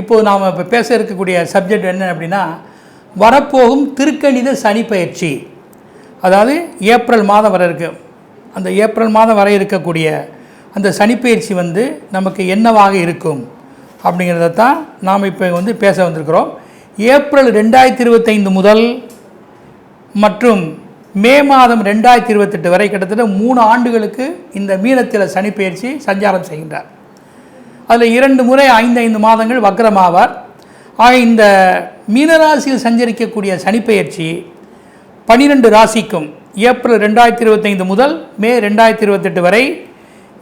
இப்போது நாம் இப்போ பேச இருக்கக்கூடிய சப்ஜெக்ட் என்ன அப்படின்னா வரப்போகும் திருக்கணித சனி பயிற்சி. அதாவது ஏப்ரல் மாதம் வர இருக்கு. அந்த ஏப்ரல் மாதம் வர இருக்கக்கூடிய அந்த சனிப்பயிற்சி வந்து நமக்கு என்னவாக இருக்கும் அப்படிங்கிறத தான் நாம் இப்போ வந்து பேச வந்திருக்கிறோம். ஏப்ரல் ரெண்டாயிரத்தி இருபத்தைந்து முதல் மற்றும் மே மாதம் ரெண்டாயிரத்தி இருபத்தெட்டு வரை கிட்டத்தட்ட மூணு ஆண்டுகளுக்கு இந்த மீனத்தில் சனிப்பெயர்ச்சி சஞ்சாரம் செய்கின்றார். அதில் இரண்டு முறை ஐந்து ஐந்து மாதங்கள் வக்ரமாவார். ஆக இந்த மீனராசியில் சஞ்சரிக்கக்கூடிய சனிப்பெயர்ச்சி பனிரெண்டு ராசிக்கும் ஏப்ரல் ரெண்டாயிரத்தி இருபத்தைந்து முதல் மே ரெண்டாயிரத்தி இருபத்தெட்டு வரை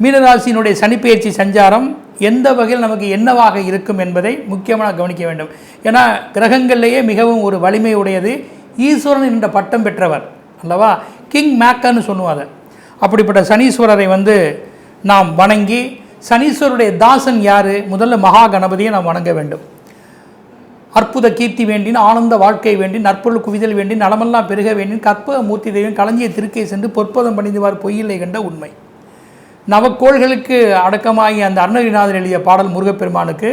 மீனராசியினுடைய சனிப்பெயர்ச்சி சஞ்சாரம் எந்த வகையில் நமக்கு என்னவாக இருக்கும் என்பதை முக்கியமாக கவனிக்க வேண்டும். ஏன்னா கிரகங்கள்லேயே மிகவும் ஒரு வலிமை உடையது. ஈஸ்வரன் என்ற பட்டம் பெற்றவர். அல்லவா? கிங் மேக்கன்னு சொல்லுவாங்க. அப்படிப்பட்ட சனீஸ்வரரை வந்து நாம் வணங்கி சனீஸ்வருடைய தாசன் யார்? முதல்ல மகா கணபதியை நாம் வணங்க வேண்டும். அற்புத கீர்த்தி வேண்டின் ஆனந்த வாழ்க்கை வேண்டி நற்பொருள் குவிதல் வேண்டி நலமெல்லாம் பெருக வேண்டின் கற்பக மூர்த்தி தெய்வம் களஞ்சிய திருக்கை சென்று பொற்பதம் பணிந்துவார் பொய்யில்லை கண்ட உண்மை. நவக்கோள்களுக்கு அடக்கமாகி அந்த அருணகிரிநாதர் எழுதிய பாடல் முருகப்பெருமானுக்கு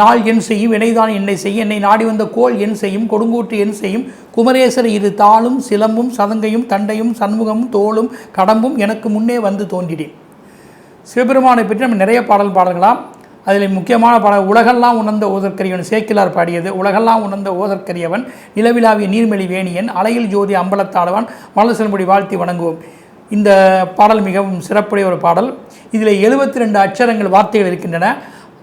நாள் என் செய்யும் வினைதான் என்னை செய்யும் என்னை நாடி வந்த கோள் என் செய்யும் கொடுங்கூற்று என் செய்யும். குமரேசர் இரு தாளும் சிலம்பும் சதங்கையும் தண்டையும் சண்முகமும் தோளும் கடம்பும் எனக்கு முன்னே வந்து தோன்றினேன் சிவபெருமானை பற்றி நம்ம நிறைய பாடல் பாடலாம். அதில் முக்கியமான பாடல் உலகெல்லாம் உணர்ந்த ஓதற்கரியவன் சேக்கிலார் பாடியது உலகெல்லாம் உணர்ந்த ஓதற்கரியவன் நிலவிலாவிய நீர்மெளி வேணியன் அலையில் ஜோதி அம்பலத்தாளவன் மலசல்முடி வாழ்த்தி வணங்குவோம். இந்த பாடல் மிகவும் சிறப்புடைய ஒரு பாடல். இதில் எழுபத்தி ரெண்டு அட்சரங்கள் வார்த்தைகள் இருக்கின்றன.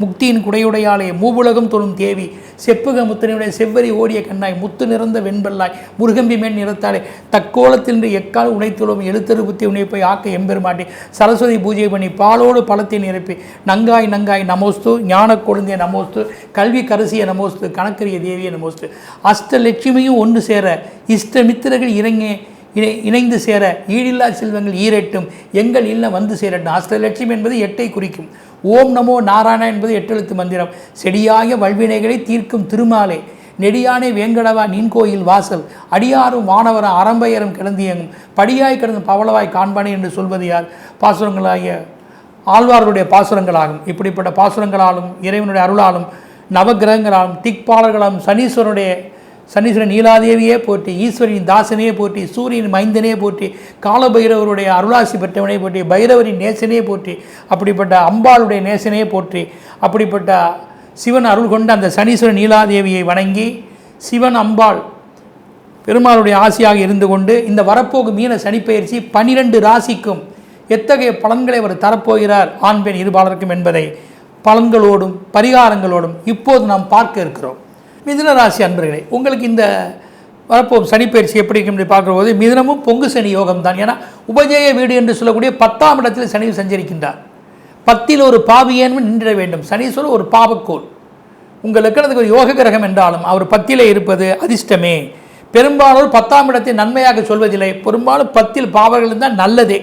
முக்தியின் குடையுடையாலே மூவுலகம் தொழும் தேவி. செப்புக முத்தனுடைய செவ்வரி ஓடிய கண்ணாய் முத்து நிறந்த வெண்பல்லாய் முருகம்பி மேன் நிறத்தாலே தக்கோலத்தில் எக்கால் உனைத்துளும் எழுத்தரு புத்தி ஆக்க எம்பெருமாட்டி. சரஸ்வதி பூஜை பண்ணி பாலோடு பழத்தை நிரப்பி. நங்காய் நங்காய் நமோஸ்து ஞான கொழுந்திய நமோஸ்து கல்வி கரசிய நமோஸ்து கணக்கரிய தேவிய நமோஸ்து. அஷ்டலட்சுமியும் ஒன்று சேர இஷ்டமித்திரர்கள் இறங்கி இணை இணைந்து சேர ஈடில்லா செல்வங்கள் ஈரெட்டும் எங்கள் இல்லம் வந்து சேரட்டும். அஷ்டலட்சுமி என்பது எட்டை குறிக்கும். ஓம் நமோ நாராயணா என்பது எட்டெழுத்து மந்திரம். செடியாய வல்வினைகளை தீர்க்கும் திருமாலை. நெடியானே வேங்கடவா நின் கோயில் வாசல். அடியாரும் வானவரும் அரம்பையரும் கிடந்தியங்கும் படியாய் கிடந்து பவளவாய் காண்பானே என்று சொல்வது யார்? பாசுரங்களாகிய ஆழ்வார்களுடைய பாசுரங்களாகும். இப்படிப்பட்ட பாசுரங்களாலும் இறைவனுடைய அருளாலும் நவகிரகங்களாலும் திக்பாலர்களாலும் சனீஸ்வரனுடைய சனீஸ்வரன் நீலாதேவியே போற்றி ஈஸ்வரின் தாசனே போற்றி சூரியன் மைந்தனே போற்றி காலபைரவருடைய அருளாசி பெற்றவனே போற்றி பைரவரின் நேசனே போற்றி அப்படிப்பட்ட அம்பாளுடைய நேசனே போற்றி அப்படிப்பட்ட சிவன் அருள் கொண்ட அந்த சனீஸ்வரன் நீலாதேவியை வணங்கி சிவன் அம்பாள் பெருமாளுடைய ஆசியாக இருந்து கொண்டு இந்த வரப்போகு மீன சனிப்பெயர்ச்சி பனிரெண்டு ராசிக்கும் எத்தகைய பலன்களை அவர் தரப்போகிறார் ஆண் பெண் இருபாலருக்கும் என்பதை பலன்களோடும் பரிகாரங்களோடும் இப்போது நாம் பார்க்க இருக்கிறோம். மிதுன ராசி அன்பர்களே உங்களுக்கு இந்த வரப்போம் சனிப்பயிற்சி எப்படி இருக்கும் என்று பார்க்கும்போது மிதுனமும் பொங்கு சனி யோகம் தான் ஏன்னா உபஜய வீடு என்று சொல்லக்கூடிய பத்தாம் இடத்தில் சனி சஞ்சரிக்கின்றார். பத்தில் ஒரு பாவியேனும் நின்றிட வேண்டும்? சனீஸ்வரர் ஒரு பாவக்கோள். உங்கள் லக்கணத்துக்கு ஒரு யோக கிரகம் என்றாலும் அவர் பத்திலே இருப்பது அதிர்ஷ்டமே. பெரும்பாலும் பத்தாம் இடத்தை நன்மையாக சொல்வதில்லை. பெரும்பாலும் பத்தில் பாவர்கள் இருந்தால் நல்லதே.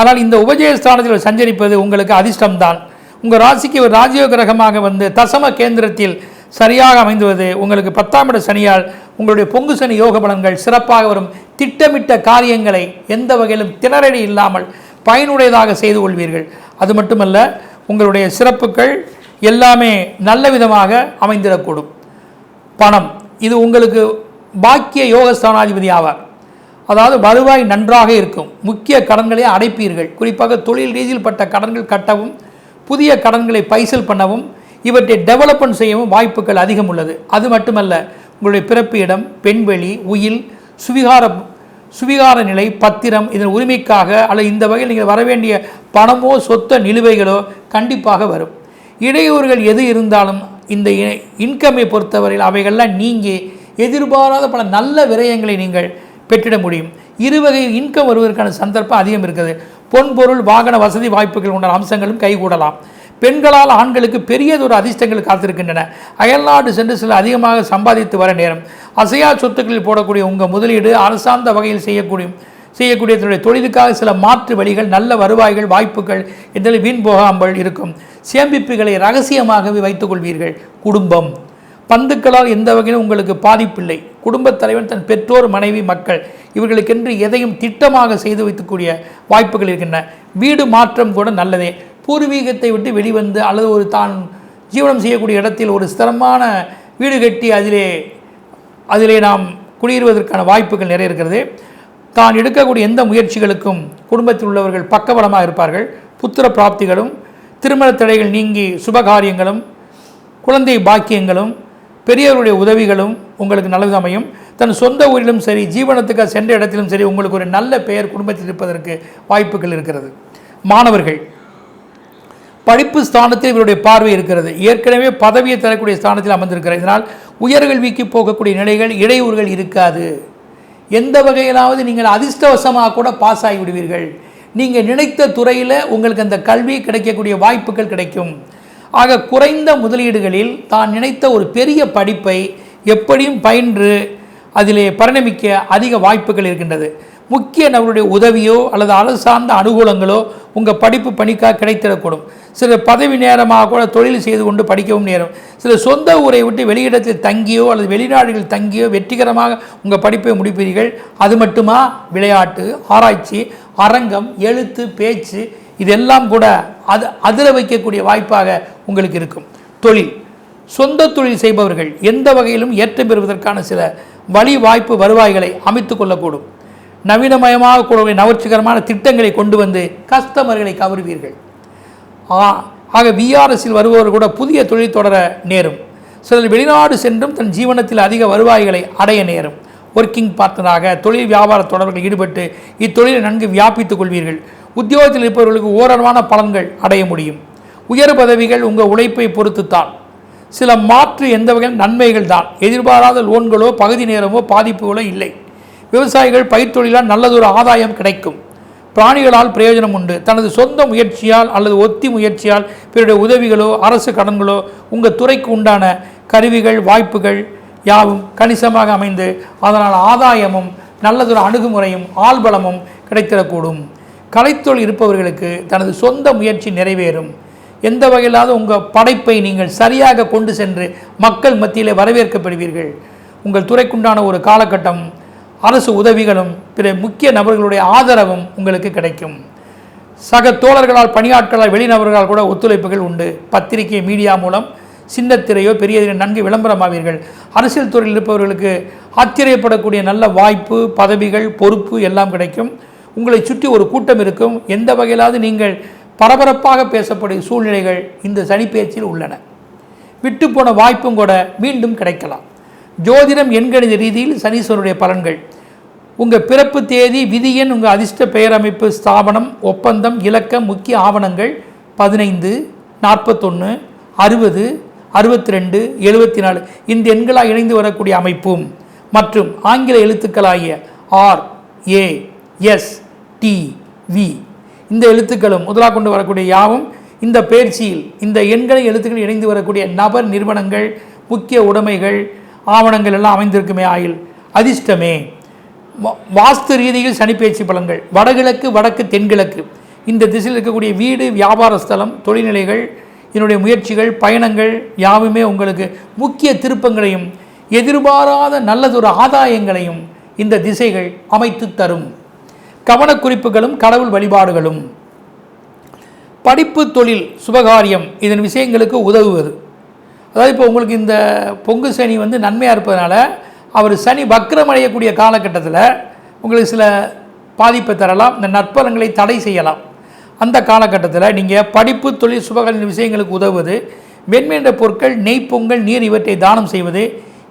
ஆனால் இந்த உபஜய ஸ்தானத்தில் சஞ்சரிப்பது உங்களுக்கு அதிர்ஷ்டம்தான். உங்கள் ராசிக்கு ஒரு ராஜயோக கிரகமாக வந்து தசம கேந்திரத்தில் சரியாக அமைந்துவது உங்களுக்கு பத்தாம் இட சனியால் உங்களுடைய பொங்கு சனி யோக பலன்கள் சிறப்பாக வரும். திட்டமிட்ட காரியங்களை எந்த வகையிலும் திணறடி இல்லாமல் பயனுடையதாக செய்து கொள்வீர்கள். அது மட்டுமல்ல உங்களுடைய சிறப்புகள் எல்லாமே நல்ல விதமாக அமைந்திடக்கூடும். பணம் இது உங்களுக்கு பாக்கிய யோகஸ்தானாதிபதி ஆவார். அதாவது வருவாய் நன்றாக இருக்கும். முக்கிய கடன்களை அடைப்பீர்கள். குறிப்பாக தொழில் ரீதியில் பட்ட கடன்கள் கட்டவும் புதிய கடன்களை பைசல் பண்ணவும் இவற்றை டெவலப்மெண்ட் செய்யவும் வாய்ப்புகள் அதிகம் உள்ளது. அது மட்டுமல்ல உங்களுடைய பிறப்பு இடம் பெண்வெளி உயில் சுவிகார சுவிகார நிலை பத்திரம் இதன் உரிமைக்காக அல்லது இந்த வகையில் நீங்கள் வரவேண்டிய பணமோ சொத்த நிலுவைகளோ கண்டிப்பாக வரும். இடையூறுகள் எது இருந்தாலும் இந்த இன்கம்மை பொறுத்தவரையில் அவைகள்லாம் நீங்கி எதிர்பாராத பல நல்ல விரயங்களை நீங்கள் பெற்றிட முடியும். இருவகை இன்கம் வருவதற்கான சந்தர்ப்பம் அதிகம் இருக்குது பொன்பொருள் வாகன வசதி வாய்ப்புகள் உண்டான அம்சங்களும் கைகூடலாம். பெண்களால் ஆண்களுக்கு பெரியதொரு அதிர்ஷ்டங்கள் காத்திருக்கின்றன. அயல்நாடு சென்று சில அதிகமாக சம்பாதித்து வர நேரம். அசையா சொத்துக்களில் போடக்கூடிய உங்கள் முதலீடு அரசாந்த வகையில் செய்யக்கூடிய செய்யக்கூடிய தன்னுடைய தொழிலுக்காக சில மாற்று வழிகள் நல்ல வருவாய்கள் வாய்ப்புகள் இதில் வீண் போகாமல் இருக்கும். சேமிப்புகளை ரகசியமாகவே வைத்துக் கொள்வீர்கள். குடும்பம். பந்துக்களால் எந்த வகையிலும் உங்களுக்கு பாதிப்பில்லை. குடும்பத் தலைவன் தன் பெற்றோர் மனைவி மக்கள் இவர்களுக்கென்று எதையும் திட்டமாக செய்து வைக்கக்கூடிய வாய்ப்புகள் இருக்கின்றன. வீடு மாற்றம் கூட நல்லதே. பூர்வீகத்தை விட்டு வெளிவந்து அல்லது ஒரு தான் ஜீவனம் செய்யக்கூடிய இடத்தில் ஒரு ஸ்திரமான வீடு கட்டி அதிலே அதிலே நாம் குடியேறுவதற்கான வாய்ப்புகள் நிறைய இருக்கிறது. தான் எடுக்கக்கூடிய எந்த முயற்சிகளுக்கும் குடும்பத்தில் உள்ளவர்கள் பக்கபலமாக இருப்பார்கள். புத்திர பிராப்திகளும் திருமண தடைகள் நீங்கி சுபகாரியங்களும் குழந்தை பாக்கியங்களும் பெரியவருடைய உதவிகளும் உங்களுக்கு நல்லது அமையும். தன் சொந்த ஊரிலும் சரி ஜீவனத்துக்கு சென்ற இடத்திலும் சரி உங்களுக்கு ஒரு நல்ல பெயர் குடும்பத்தில் இருப்பதற்கு வாய்ப்புகள் இருக்கிறது. மாணவர்கள் படிப்பு ஸ்தானத்தில் இவருடைய பார்வை இருக்கிறது. ஏற்கனவே பதவியை தரக்கூடிய ஸ்தானத்தில் அமர்ந்திருக்கிறார். இதனால் உயர்கல்விக்கு போகக்கூடிய நிலைகள் இடையூறுகள் இருக்காது. எந்த வகையிலாவது நீங்கள் அதிர்ஷ்டவசமாக கூட பாஸ் ஆகிவிடுவீர்கள் நீங்கள் நினைத்த துறையில் உங்களுக்கு அந்த கல்வி கிடைக்கக்கூடிய வாய்ப்புகள் கிடைக்கும். ஆக குறைந்த முதலீடுகளில் தான் நினைத்த ஒரு பெரிய படிப்பை எப்படியும் பயின்று அதிலே பரிணமிக்க அதிக வாய்ப்புகள் இருக்கின்றது. முக்கிய நபருடைய உதவியோ அல்லது அரசு சார்ந்த அனுகூலங்களோ உங்கள் படிப்பு பணிக்காக கிடைத்திடக்கூடும். சில பதவி நேரமாக கூட தொழில் செய்து கொண்டு படிக்கவும் நேரம். சில சொந்த ஊரை விட்டு வெளியிடத்தில் தங்கியோ அல்லது வெளிநாடுகளில் தங்கியோ வெற்றிகரமாக உங்கள் படிப்பை முடிப்பீர்கள். அது மட்டுமா? விளையாட்டு ஆராய்ச்சி அரங்கம் எழுத்து பேச்சு இதெல்லாம் கூட அது அதிர வைக்கக்கூடிய வாய்ப்பாக உங்களுக்கு இருக்கும். தொழில். சொந்த தொழில் செய்பவர்கள் எந்த வகையிலும் ஏற்றம் பெறுவதற்கான சில வழி வாய்ப்பு வருவாய்களை அமைத்து கொள்ளக்கூடும். நவீனமயமாக கூடிய நவர்ச்சிகரமான திட்டங்களை கொண்டு வந்து கஸ்டமர்களை கவருவீர்கள். ஆ- ஆக விஆர்எஸில் வருபவர் கூட புதிய தொழில் தொடர நேரும். சிலர் வெளிநாடு சென்றும் தன் ஜீவனத்தில் அதிக வருவாய்களை அடைய நேரும். ஒர்க்கிங் பார்ட்னராக தொழில் வியாபார தொடர்பில் ஈடுபட்டு இத்தொழிலை நன்கு வியாபித்துக் கொள்வீர்கள். உத்தியோகத்தில் இருப்பவர்களுக்கு ஓரளவான பலன்கள் அடைய முடியும். உயர் பதவிகள் உங்கள் உழைப்பை பொறுத்துத்தான். சில மாற்று எந்த வகையில் நன்மைகள் தான் எதிர்பாராத லோன்களோ பகுதி நேரமோ பாதிப்புகளோ இல்லை. விவசாயிகள் பயிர்த்தொழிலால் நல்லதொரு ஆதாயம் கிடைக்கும். பிராணிகளால் பிரயோஜனம் உண்டு. தனது சொந்த முயற்சியால் அல்லது ஒத்தி முயற்சியால் பிறருடைய உதவிகளோ அரசு கடன்களோ உங்கள் துறைக்கு உண்டான கருவிகள் வாய்ப்புகள் யாவும் கணிசமாக அமைந்து அதனால் ஆதாயமும் நல்லதொரு அணுகுமுறையும் ஆள்பலமும் கிடைத்திடக்கூடும். கலைத்தொழில் இருப்பவர்களுக்கு தனது சொந்த முயற்சி நிறைவேறும். எந்த வகையிலாவது உங்கள் படைப்பை நீங்கள் சரியாக கொண்டு சென்று மக்கள் மத்தியிலே வரவேற்கப்படுவீர்கள். உங்கள் துறைக்குண்டான ஒரு காலகட்டம் அரசு உதவிகளும் பிற முக்கிய நபர்களுடைய ஆதரவும் உங்களுக்கு கிடைக்கும். சக தோழர்களால் பணியாட்களால் வெளிநபர்களால் கூட ஒத்துழைப்புகள் உண்டு. பத்திரிகை மீடியா மூலம் சின்னத்திரையோ பெரிய நன்கு நன்கு விளம்பரமாவீர்கள் அரசியல் துறையில் இருப்பவர்களுக்கு ஆச்சரியப்படக்கூடிய நல்ல வாய்ப்பு பதவிகள் பொறுப்பு எல்லாம் கிடைக்கும். உங்களை சுற்றி ஒரு கூட்டம் இருக்கும். எந்த வகையிலாவது நீங்கள் பரபரப்பாக பேசப்படும் சூழ்நிலைகள் இந்த சனிப்பெயர்ச்சியில் உள்ளன. விட்டு போன வாய்ப்பும் கூட மீண்டும் கிடைக்கலாம். ஜோதிடம் எண்கணித ரீதியில் சனீஸ்வரனுடைய பலன்கள். உங்கள் பிறப்பு தேதி விதியன் உங்கள் அதிர்ஷ்ட பெயரமைப்பு ஸ்தாபனம் ஒப்பந்தம் இலக்கம் முக்கிய ஆவணங்கள் பதினைந்து நாற்பத்தொன்று அறுபது அறுபத்தி ரெண்டு எழுபத்தி நாலு இந்த எண்களாக இணைந்து வரக்கூடிய அமைப்பும் மற்றும் ஆங்கில எழுத்துக்களாகிய R A S T V. இந்த எழுத்துக்களும் முதலாக கொண்டு வரக்கூடிய யாவும் இந்த பயிற்சியில் இந்த எண்களை எழுத்துக்கள் இணைந்து வரக்கூடிய நபர் நிறுவனங்கள் முக்கிய உடைமைகள் ஆவணங்கள் எல்லாம் அமைந்திருக்குமே ஆயில் அதிர்ஷ்டமே. வாஸ்து ரீதியில் சனிப்பெயர்ச்சி பலன்கள். வடகிழக்கு வடக்கு தென்கிழக்கு. இந்த திசையில் இருக்கக்கூடிய வீடு வியாபார ஸ்தலம் தொழில்நிலைகள் இதனுடைய முயற்சிகள் பயணங்கள் யாவுமே உங்களுக்கு முக்கிய திருப்பங்களையும் எதிர்பாராத நல்லதொரு ஆதாயங்களையும் இந்த திசைகள் அமைத்து தரும். கவனக்குறிப்புகளும் கடவுள் வழிபாடுகளும். படிப்பு தொழில் சுபகாரியம் இதன் விஷயங்களுக்கு உதவுவது. அதாவது இப்போ உங்களுக்கு இந்த பொங்கு சனி வந்து நன்மையாக இருப்பதனால அவர் சனி வக்ரமடையக்கூடிய காலகட்டத்தில் உங்களுக்கு சில பாதிப்பை தரலாம் இந்த நற்பலங்களை தடை செய்யலாம். அந்த காலகட்டத்தில் நீங்கள் படிப்பு தொழில் சுபகலின் விஷயங்களுக்கு உதவுவது வெண்மைன்ற பொருட்கள் நெய் பொங்கல் நீர் இவற்றை தானம் செய்வது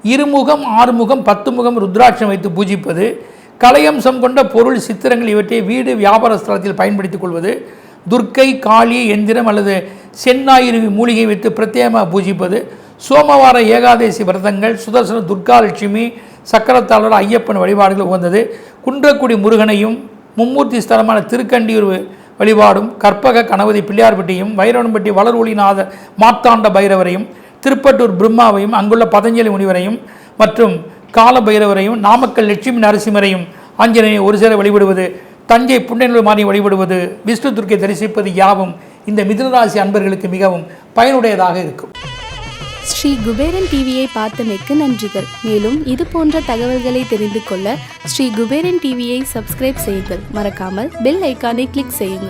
இருமுகம் ஆறுமுகம் பத்து முகம் ருத்ராட்சம் வைத்து பூஜிப்பது கலையம்சம் கொண்ட பொருள் சித்திரங்கள் இவற்றை வீடு வியாபார ஸ்தலத்தில் பயன்படுத்திக் கொள்வது துர்க்கை காளி எந்திரம் அல்லது செந்நாயிருவி மூலிகை வைத்து பிரத்யேகமாக பூஜிப்பது சோமவார ஏகாதசி விரதங்கள் சுதர்சன துர்காலட்சுமி சக்கரத்தாளர் ஐயப்பன் வழிபாடுகள் உகந்தது. குன்றக்குடி முருகனையும் மும்மூர்த்தி ஸ்தலமான திருக்கண்டியூர் வழிபாடும் கற்பக கணபதி பிள்ளையார்பட்டியும் வைரவன்பட்டி வளர் மாத்தாண்ட மார்த்தாண்ட பைரவரையும் திருப்பட்டூர் பிரம்மாவையும் அங்குள்ள பதஞ்சலி முனிவரையும் மற்றும் கால பைரவரையும் நாமக்கல் லட்சுமி நரசிம்மரையும் ஆஞ்சநேயை ஒரு சேர வழிபடுவது தஞ்சை புண்ணியநூல் மாறி வழிபடுவது விஷ்ணு துர்க்கை தரிசிப்பது யாவும் இந்த மிதுனராசி அன்பர்களுக்கு மிகவும் பயனுடையதாக இருக்கும். ஸ்ரீ குபேரன் டிவியை பார்த்தமைக்கு நன்றிகள். மேலும் இது போன்ற தகவல்களை தெரிந்து கொள்ள ஸ்ரீ குபேரன் டிவியை சப்ஸ்கிரைப் செய்யுங்கள். மறக்காமல் பெல் ஐக்கானை கிளிக் செய்யுங்கள்.